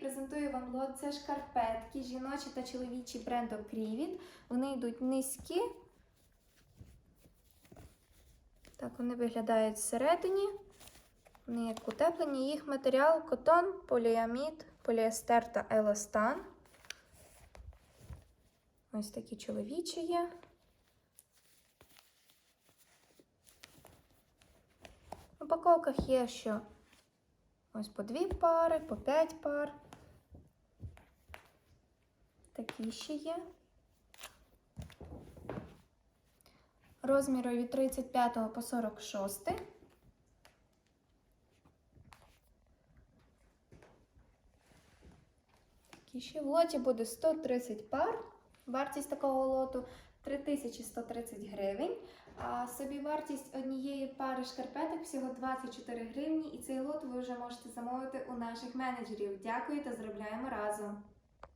презентую вам лот. Це шкарпетки, жіночі та чоловічі бренду Крівіт. Вони йдуть низькі. Так, вони виглядають всередині. Вони як утеплені. Їх матеріал котон, поліамід, поліестер та еластан. Ось такі чоловічі є. В упаковках є що ось по дві пари, по п'ять пар. Такі ще є. Розміру від 35 по 46. Такі ще в лоті буде 130 пар. Вартість такого лоту 3130 гривень. А собі вартість однієї пари шкарпеток всього 24 гривні. І цей лот ви вже можете замовити у наших менеджерів. Дякую та заробляємо разом!